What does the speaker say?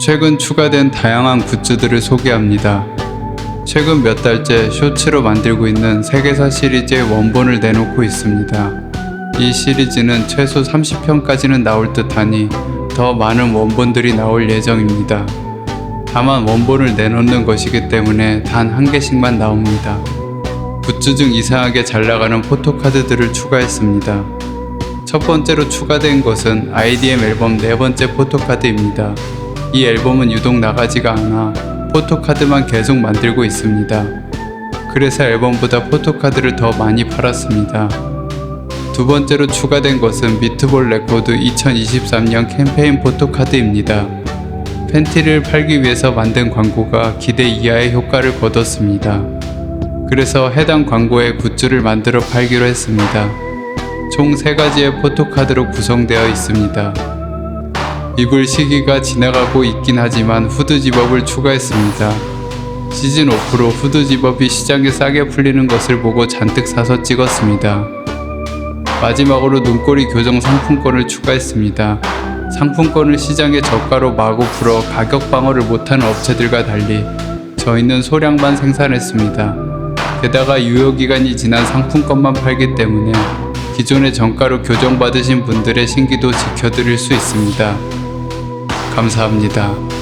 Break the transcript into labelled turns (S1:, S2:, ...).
S1: 최근 추가된 다양한 굿즈들을 소개합니다. 최근 몇 달째 쇼츠로 만들고 있는 세계사 시리즈의 원본을 내놓고 있습니다. 이 시리즈는 최소 30편까지는 나올 듯 하니 더 많은 원본들이 나올 예정입니다. 다만 원본을 내놓는 것이기 때문에 단 한 개씩만 나옵니다. 굿즈 중 이상하게 잘 나가는 포토카드들을 추가했습니다. 첫 번째로 추가된 것은 IDM 앨범 네 번째 포토카드입니다. 이 앨범은 유독 나가지가 않아 포토카드만 계속 만들고 있습니다. 그래서 앨범보다 포토카드를 더 많이 팔았습니다. 두 번째로 추가된 것은 미트볼 레코드 2023년 캠페인 포토카드입니다. 팬티를 팔기 위해서 만든 광고가 기대 이하의 효과를 거뒀습니다. 그래서 해당 광고에 굿즈를 만들어 팔기로 했습니다. 총 3가지의 포토카드로 구성되어 있습니다. 입을 시기가 지나가고 있긴 하지만 후드 집업을 추가했습니다. 시즌 오프로 후드 집업이 시장에 싸게 풀리는 것을 보고 잔뜩 사서 찍었습니다. 마지막으로 눈꼬리 교정 상품권을 추가했습니다. 상품권을 시장에 저가로 마구 풀어 가격 방어를 못하는 업체들과 달리 저희는 소량만 생산했습니다. 게다가 유효기간이 지난 상품권만 팔기 때문에 기존의 정가로 교정받으신 분들의 신기도 지켜드릴 수 있습니다. 감사합니다.